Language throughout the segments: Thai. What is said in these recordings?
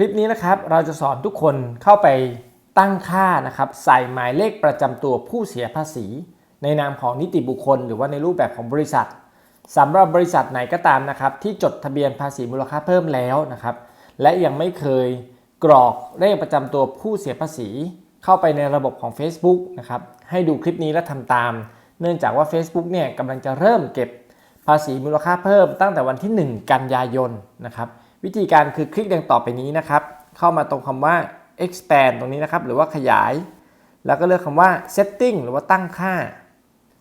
คลิปนี้นะครับเราจะสอนทุกคนเข้าไปตั้งค่านะครับใส่หมายเลขประจำตัวผู้เสียภาษี ในนามของนิติบุคคล หรือว่าในรูปแบบของบริษัทสำหรับบริษัทไหนก็ตามนะครับที่จดทะเบียนภาษีมูลค่าเพิ่มแล้วนะครับและยังไม่เคยกรอกเลขประจำตัวผู้เสียภาษี เข้าไปในระบบของ Facebook นะครับให้ดูคลิปนี้และทำตาม เนื่องจากว่า Facebook เนี่ยกำลังจะเริ่มเก็บภาษีมูลค่าเพิ่มตั้งแต่วันที่ 1 กันยายนนะครับ วิธีการคือคลิกดังต่อไปนี้นะครับ เข้ามาตรงคำว่า expand ตรงนี้นะครับ หรือว่าขยาย แล้วก็เลือกคำว่า setting หรือว่าตั้งค่า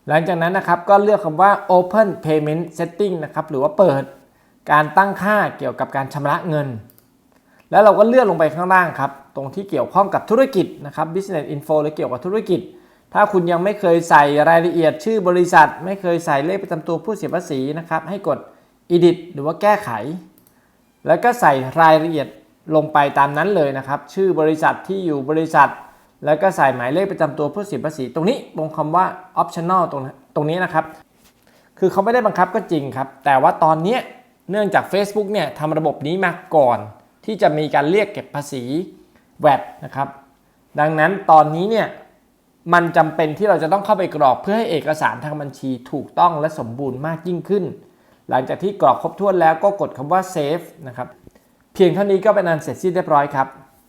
หลังจากนั้นนะครับก็เลือกคำว่า open payment setting นะครับ หรือว่าเปิดการตั้งค่าเกี่ยวกับการชำระเงิน แล้วเราก็เลื่อนลงไปข้างล่างครับ ตรงที่เกี่ยวข้องกับธุรกิจนะครับ business info หรือเกี่ยวกับธุรกิจ ถ้าคุณยังไม่เคยใส่รายละเอียดชื่อบริษัท ไม่เคยใส่เลขประจำตัวผู้เสียภาษีนะครับ ให้กด edit หรือว่าแก้ไข แล้วก็ใส่รายละเอียดลงไปตามนั้นเลยนะครับ ชื่อบริษัทที่อยู่บริษัท แล้วก็ใส่หมายเลขประจำตัวผู้เสียภาษี ตรงนี้ตรงคำว่า optional ตรงตรงนี้นะครับ คือเขาไม่ได้บังคับก็จริงครับ แต่ว่าตอนนี้เนื่องจาก Facebook เนี่ยทำระบบนี้มาก่อน ที่จะมีการเรียกเก็บภาษี VAT นะครับ ดังนั้นตอนนี้เนี่ยมันจำเป็นที่เราจะต้องเข้าไปกรอกเพื่อให้เอกสารทางบัญชีถูกต้องและสมบูรณ์มากยิ่งขึ้น หลังจากที่กรอกครบถ้วนแล้วก็กดคำว่า save นะครับ เพียงเท่านี้ก็เป็นอันเสร็จสิ้นเรียบร้อยครับ